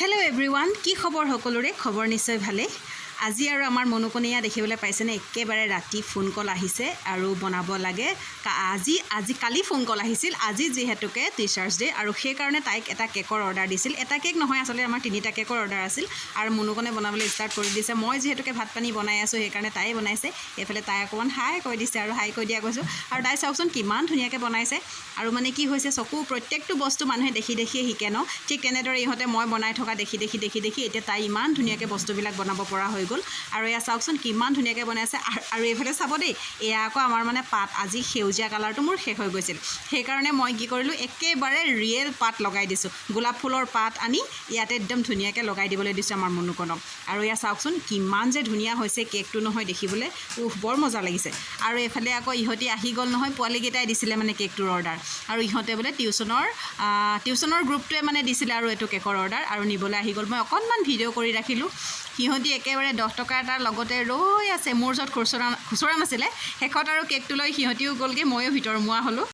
Hello' everyone কি খবৰ সকলোৰে? খবৰ নিশ্চয় ভালেই। আজি আৰু আমাৰ মনোকণীয়া দেখিবলৈ পাইছেনে? একেবাৰে ৰাতি ফোন কল আহিছে আৰু বনাব লাগে। আজি আজি কালি ফোন কল আহিছিল। আজি যিহেতুকে টিচাৰ্ছ ডে' আৰু সেইকাৰণে তাইক এটা কেকৰ অৰ্ডাৰ দিছিল। এটা কেক নহয়, আচলতে আমাৰ তিনিটা কেকৰ অৰ্ডাৰ আছিল। আৰু মনোকণে বনাবলৈ ষ্টাৰ্ট কৰি দিছে। মই যিহেতুকে ভাত পানী বনাই আছোঁ, সেইকাৰণে তাই বনাইছে। এইফালে তাই অকণমান হাই কৈ দিছে আৰু হাই কৈ দিয়া কৈছোঁ। আৰু তাই চাওকচোন কিমান ধুনীয়াকৈ বনাইছে। আৰু মানে কি হৈছে, চকু প্ৰত্যেকটো বস্তু মানুহে দেখি দেখিয়ে শিকে ন? ঠিক তেনেদৰে ইহঁতে মই বনাই থকা দেখি দেখি দেখি দেখি এতিয়া তাই ইমান ধুনীয়াকৈ বস্তুবিলাক বনাব পৰা হৈ গ'ল। আৰু এয়া চাওকচোন কিমান ধুনীয়াকৈ বনাইছে। আৰু- এইফালে চাব দেই, এয়া আকৌ আমাৰ মানে পাত, আজি সেউজীয়া কালাৰটো মোৰ শেষ হৈ গৈছিল। সেইকাৰণে মই কি কৰিলোঁ, একেবাৰে ৰিয়েল পাত লগাই দিছোঁ। গোলাপ ফুলৰ পাত আনি ইয়াতে একদম ধুনীয়াকৈ লগাই দিবলৈ দিছোঁ আমাৰ মনুকণক আৰু এয়া চাওকচোন কিমান যে ধুনীয়া হৈছে, কেকটো নহয় দেখিবলৈ। উহ বৰ মজা লাগিছে। আৰু এইফালে আকৌ ইহঁতি আহি গ'ল নহয়, পোৱালীকেইটাই দিছিলে মানে কেকটোৰ অৰ্ডাৰ। আৰু ইহঁতে বোলে টিউশ্যনৰ টিউশ্যনৰ গ্ৰুপটোৱে মানে দিছিলে আৰু এইটো কেকৰ অৰ্ডাৰ। আৰু নিবলৈ আহি গ'ল। মই অকণমান ভিডিঅ' কৰি ৰাখিলোঁ। সিহঁতি একেবাৰে দহ টকা এটাৰ লগতে ৰৈ আছে। মোৰ ওচৰত খুচুৰা খুচুৰা নাছিলে। শেষত আৰু কেকটো লৈ সিহঁতিও গ'লগৈ ময়ো ভিতৰমুৱা হ'লোঁ।